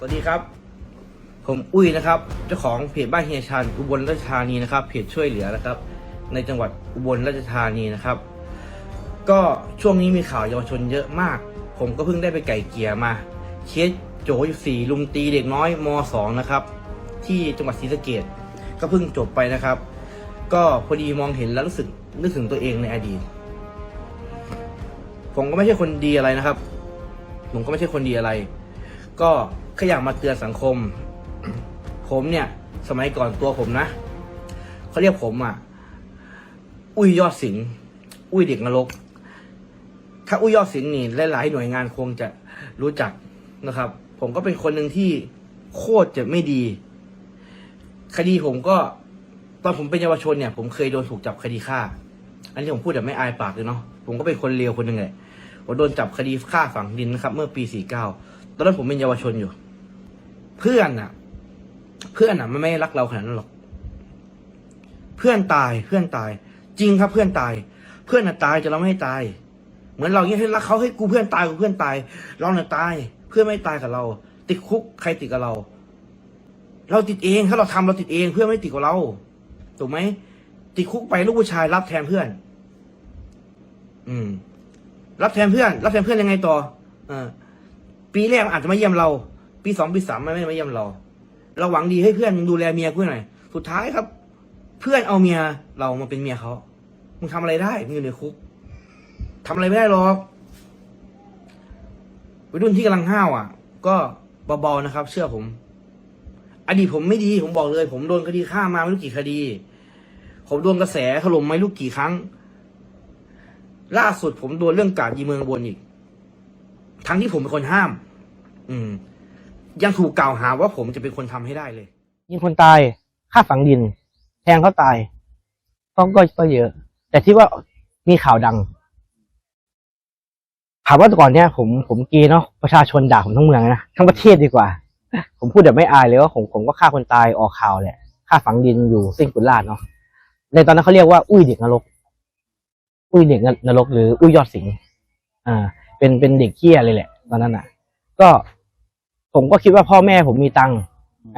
สวัสดีครับ ผมอุ้ยนะครับเจ้าของเพจบ้านเฮียชันอุบลราชธานีนะครับเพจช่วยเหลือนะครับ ในจังหวัดอุบลราชธานีนะครับ ก็ช่วงนี้มีข่าวเยาวชนเยอะมาก ผมก็เพิ่งได้ไปไก่เกลี่ยมาเคสโจอยู่สี่ลุมตีเด็กน้อยมสองนะครับ ที่จังหวัดศรีสะเกดก็เพิ่งจบไปนะครับ ก็พอดีมองเห็นแล้วรู้สึกนึกถึงตัวเองในอดีต ผมก็ไม่ใช่คนดีอะไรนะครับ ผมก็ไม่ใช่คนดีอะไร ก็ แค่อยากมาเตือนสังคม ผมเนี่ย สมัยก่อนตัวผมนะเขาเรียกผมอะ อุ้ยยอดสิงอุ้ยเด็กนรก ถ้าอุ้ยยอดสิงนี่หลายๆหน่วยงานคงจะรู้จักนะครับ ผมก็เป็นคนหนึ่งที่โคตรจะไม่ดี คดีผมก็ ตอนผมเป็นเยาวชนเนี่ย ผมเคยโดนถูกจับคดีฆ่า อันนี้ผมพูดแบบไม่อายปากเลยเนาะผมก็เป็นคนเลวคนหนึ่งแหละผมโดนจับคดีฆ่าฝังดินนะครับ เมื่อปี 49 ตอนนั้นผมเป็นเยาวชนอยู่ เพื่อนน่ะเพื่อนน่ะมันไม่รักเราขนาดนั้นหรอก เพื่อนตายเพื่อนตาย จริงครับเพื่อนตาย เพื่อนน่ะตายจะเราไม่ให้ตาย เหมือนเราเนี่ยให้รักเขาให้กูเพื่อนตายกูเพื่อนตาย เราน่ะตาย เพื่อนไม่ตายกับเรา ติดคุกใครติดกับเรา เราติดเองถ้าเราทำเราติดเองเพื่อนไม่ติดกับเราถูกไหมติดคุกไปลูกผู้ชายรับแทนเพื่อน อืม รับแทนเพื่อน รับแทนเพื่อนยังไงต่อ เออปีแรกมันอาจจะมาเยี่ยมเรา ปีสองปีสามมันไม่มาเยี่ยมเรา เราหวังดีให้เพื่อนมึงดูแลเมียกูหน่อย สุดท้ายครับ เพื่อนเอาเมียเรามาเป็นเมียเขา มึงทำอะไรได้ มึงอยู่ในคุกทำอะไรไม่ได้หรอกวัยรุ่นที่กำลังห้าวอะ ก็เบาๆนะครับ เชื่อผม อดีตผมไม่ดี ผมบอกเลย ผมโดนคดีฆ่ามาไม่รู้กี่คดี ผมโดนกระแสถล่มไม่รู้กี่ครั้ง ล่าสุดผมโดนเรื่องกาดยีเมืองบนอีก ทั้งที่ผมเป็นคนห้าม อืม ยังถูกกล่าวหาว่าผมจะเป็นคนทำให้ได้เลย ยิงคนตายฆ่าฝังดิน แทงเขาตายก็ก็ก็เยอะ แต่ที่ว่ามีข่าวดังถามว่าแต่ก่อนเนี่ยผมผมกย์เนาะประชาชนด่าผมทั้งเมืองนะทั้งประเทศดีกว่า ผมพูดแบบไม่อายเลยว่าผมผมก็ฆ่าคนตายออกข่าวแหละฆ่าฝังดินอยู่สิ้นกุลาดเนาะในตอนนั้นเขาเรียกว่าอุ้ยเด็กนรก อุ้ยเด็กนรกหรืออุ้ยยอดสิงอ่า เป็นเป็นเด็กเคี้ยเลยแหละ ตอนนั้นอะ ก็ ผมก็คิดว่าพ่อแม่ผมมีตังค์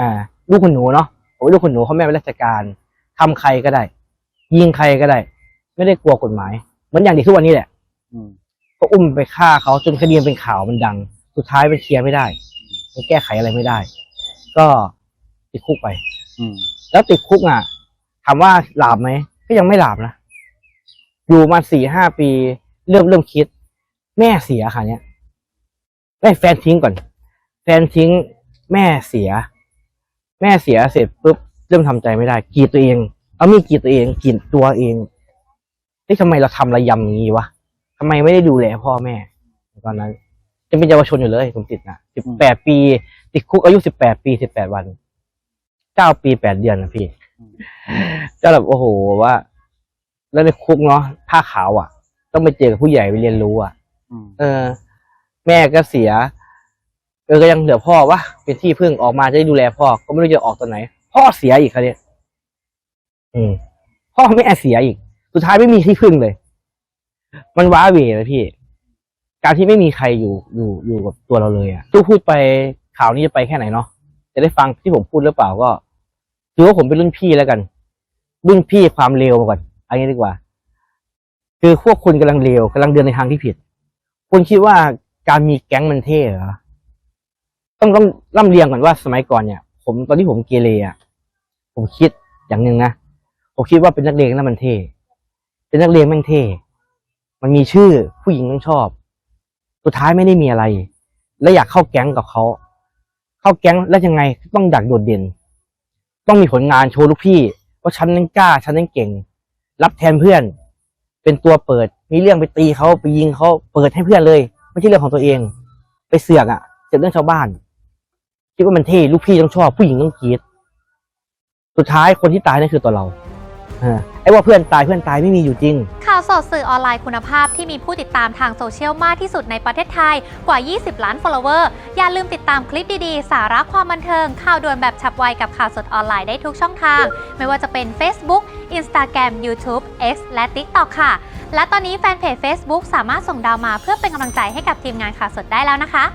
อ่า ลูกคุณหนูเนาะผมเป็นลูกคุณหนูเขาแม่เป็นราชการทำใครก็ได้ ยิงใครก็ได้ ไม่ได้กลัวกฎหมายเหมือนอย่างที่ทุกวันนี้แหละอืมก็อุ้มไปฆ่าเขาจนคดีมันเป็นข่าวมันดัง สุดท้ายมันเคลียร์ไม่ได้มันแก้ไขอะไรไม่ได้ ก็ติดคุกไป อืมแล้วติดคุกอะถามว่าหลาบไหมก็ยังไม่หลาบนะอยู่มาสี่ห้าปี เริ่มเริ่มคิด แม่เสียค่ะเนี้ยไม่แฟนทิ้งก่อนแฟ นทิ้งแม่เสีย แม่เสียเสร็จปุ๊บเริ่มทำใจไม่ได้กรีดตัวเองเอามีดกรีดตัวเองกรีดตัวเองเฮ้ยทำไมเราทำระยำอย่างนี้วะทำไมไม่ได้ดูแลพ่อแม่ตอนนั้นยังเป็นเยาวชนอยู่เลยผมติดนะสิบแปดปี ติดคุกอายุสิบแปดปีสิบแปดวันเก้าปีแปดเดือนนะพี่ก็แบบโอ้โหว่า แล้วในคุกเนาะผ้าขาวอะ ต้องไปเจอกับผู้ใหญ่ไปเรียนรู้อะอืมเออ แม่ก็เสีย เออก็ยังเหลือพ่อวะเป็นที่พึ่งออกมาจะได้ดูแลพ่อ ก็ไม่รู้จะออกตอนไหน พ่อเสียอีกครับเนี่ยอืม พ่อแม่เสียอีก สุดท้ายไม่มีที่พึ่งเลย มันว้าเหวเลยพี่ การที่ไม่มีใครอยู่อยู่อยู่กับตัวเราเลยอะตู้พูดไปข่าวนี้จะไปแค่ไหนเนาะจะได้ฟังที่ผมพูดหรือเปล่าก็ถือว่าผมเป็นรุ่นพี่แล้วกัน รุ่นพี่ความเลวมาก่อนอันนี้ดีกว่า คือพวกคุณกำลังเลวกำลังเดินในทางที่ผิด คุณคิดว่าการมีแก๊งมันเท่เหรอ ต้องต้องร่ำเรียงก่อนว่าสมัยก่อนเนี่ย ผมตอนที่ผมเกเรอะผมคิดอย่างหนึ่งนะผมคิดว่าเป็นนักเลงแล้วมันเท่เป็นนักเลงแม่งเท่มันมีชื่อผู้หญิงต้องชอบ สุดท้ายไม่ได้มีอะไร และอยากเข้าแก๊งกับเขาเข้าแก๊งแล้วยังไงต้องอยากโดดเด่น ต้องมีผลงานโชว์ลูกพี่ว่าฉันนั้นกล้าฉันนั้นเก่ง รับแทนเพื่อน เป็นตัวเปิด มีเรื่องไปตีเขาไปยิงเขาเปิดให้เพื่อนเลย ไม่ใช่เรื่องของตัวเอง ไปเสือกอะ่ะเสือเรื่องชาวบ้าน คิดว่ามันเท่ลูกพี่ต้องชอบผู้หญิงต้องกรีดสุดท้ายคนที่ตายนั่นคือตัวเราเออไอ้ว่าเพื่อนตายเพื่อนตายไม่มีอยู่จริง ข่าวสดสื่อออนไลน์คุณภาพที่มีผู้ติดตามทางโซเชียลมากที่สุดในประเทศไทยกว่า 20 ล้าน follower อย่าลืมติดตามคลิปดีๆ สาระความบันเทิง ข่าวด่วนแบบฉับไวกับข่าวสดออนไลน์ได้ทุกช่องทาง ไม่ว่าจะเป็น Facebook Instagram YouTube X และ TikTok ค่ะ และตอนนี้แฟนเพจ Facebook สามารถส่งดาวมาเพื่อเป็นกำลังใจให้กับทีมงานข่าวสดได้แล้วนะคะ